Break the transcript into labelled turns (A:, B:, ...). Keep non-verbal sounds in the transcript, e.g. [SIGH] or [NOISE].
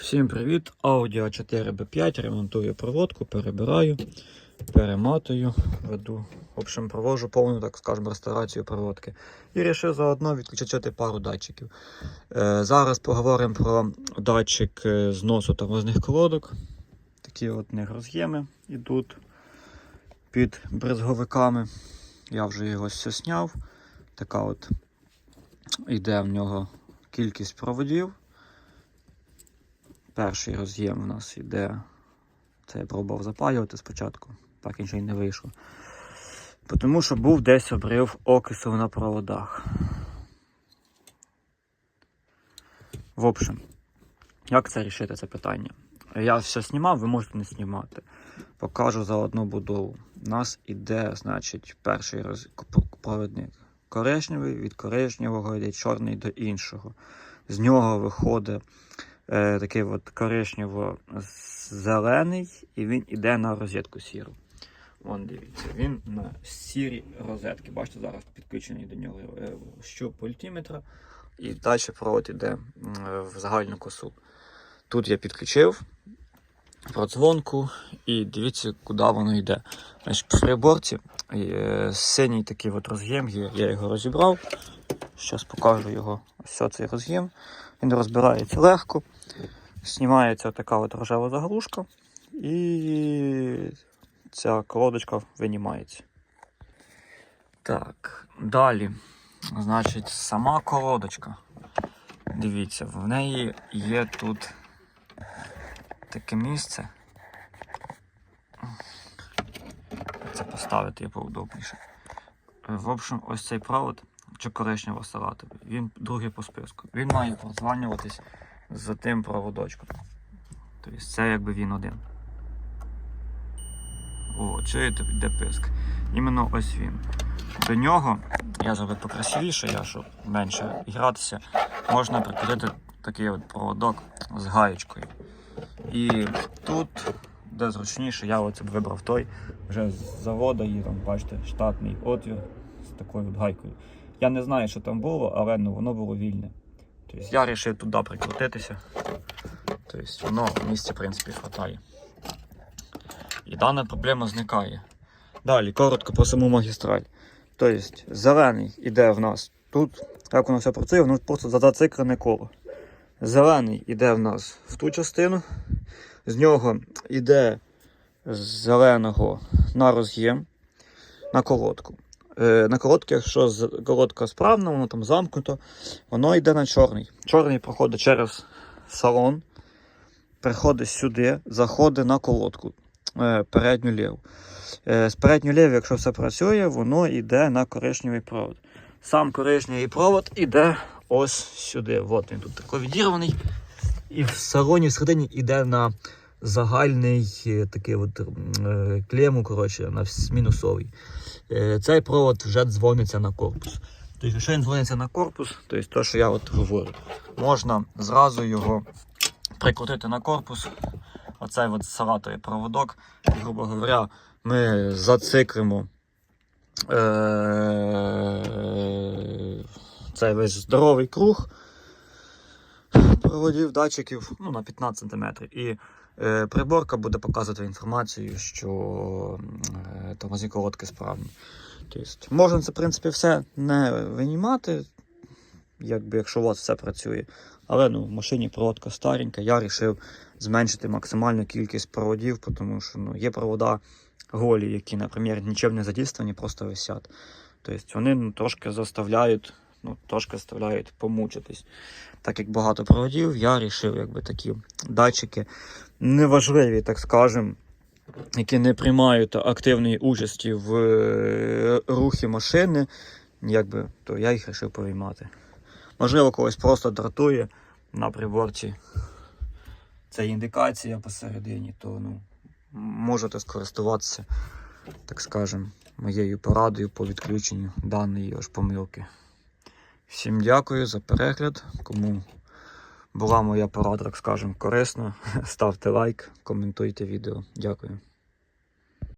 A: Всім привіт! Audi a 4 b 5 ремонтую проводку, перебираю, перематую, веду. В общем, провожу повну, так скажемо, реставрацію проводки. І вирішив заодно відключити пару датчиків. Е, зараз поговоримо про датчик е, зносу тормозних колодок. Такі от них роз'єми йдуть під брезговиками. Я вже його все сняв. Така от йде в нього кількість проводів. Перший роз'єм у нас йде. Це я пробував запаювати спочатку, так нічого й не вийшло. Тому що був десь обрив окису на проводах. В общем, як це рішити це питання? Я все знімав, ви можете не знімати. Покажу за одну будову. У нас іде, значить, перший роз... провідник коричневий, від коричневого йде чорний до іншого. З нього виходить е, такий от коричнево-зелений, і він іде на розетку сіру. Вон дивіться, він на сірі розетки. Бачите, зараз підключений до нього е, щуп мультиметра. І далі провод іде м, в загальну косу. Тут я підключив продзвонку і дивіться, куди воно йде. Значить, в приборці е, синій такий от роз'єм я його розібрав. Зараз покажу його. Ось цей роз'єм. Він розбирається легко. Знімається така от рожева заглушка, і ця колодочка винімається. Так, далі. Значить, сама колодочка. Дивіться, в неї є тут таке місце. Це поставити є поудобніше. В общем, ось цей провод чи коричнево салатовий. Він другий по списку. Він має прозванюватись за тим проводочком. Тобто це якби він один. О, чуєте, де писк? Іменно ось він. До нього, я зробив покрасивіше, я щоб менше гратися, можна прикрутити такий от проводок з гаєчкою. І тут, де зручніше, я оце вибрав той вже з заводу і там, бачите, штатний отвір з такою от гайкою. Я не знаю, що там було, але ну, воно було вільне. Тобто я вирішив туди прикрутитися. Тобто воно в місці, в принципі, хватає. І дана проблема зникає. Далі, коротко про саму магістраль. Тобто, зелений іде в нас тут, як воно все працює, воно просто зациклене коло. Зелений іде в нас в ту частину, з нього йде з зеленого на роз'єм, на колодку. Е, на колодки, якщо колодка справна, воно там замкнуто, воно йде на чорний. Чорний проходить через салон, приходить сюди, заходить на колодку е, передню ліву. Е, з передньої ліву, якщо все працює, воно йде на коричневий провод. Сам коричневий провод йде ось сюди. От він тут такий відірваний. І в салоні всередині йде на загальний е, такий от, е, клему, коротше, на мінусовий. Е, Цей провод вже дзвониться на корпус. Тобто, якщо він дзвониться на корпус, тобто те, що я от говорю, можна зразу його прикрутити на корпус. Оцей от салатовий проводок, грубо говоря, ми зациклимо е- цей весь здоровий круг проводів датчиків ну, на 15 см. І е, приборка буде показувати інформацію, що е, тормозні колодки справні. Тобто, можна це, в принципі, все не винімати, якби, якщо у вас все працює. Але ну, в машині проводка старенька, я вирішив зменшити максимальну кількість проводів, тому що ну, є провода голі, які, наприклад, нічим не задійствовані, просто висять. Тобто вони ну, трошки заставляють, ну, трошки заставляють помучитись. Так як багато проводів, я вирішив якби, такі датчики неважливі, так скажемо, які не приймають активної участі в е, рухі машини, якби, то я їх вирішив повиймати. Можливо, когось просто дратує на приборці. Це індикація посередині, то ну, можете скористуватися, так скажемо, моєю порадою по відключенню даної аж помилки. Всім дякую за перегляд. Кому була моя порада, так скажемо, корисна, [LAUGHS] ставте лайк, коментуйте відео. Дякую.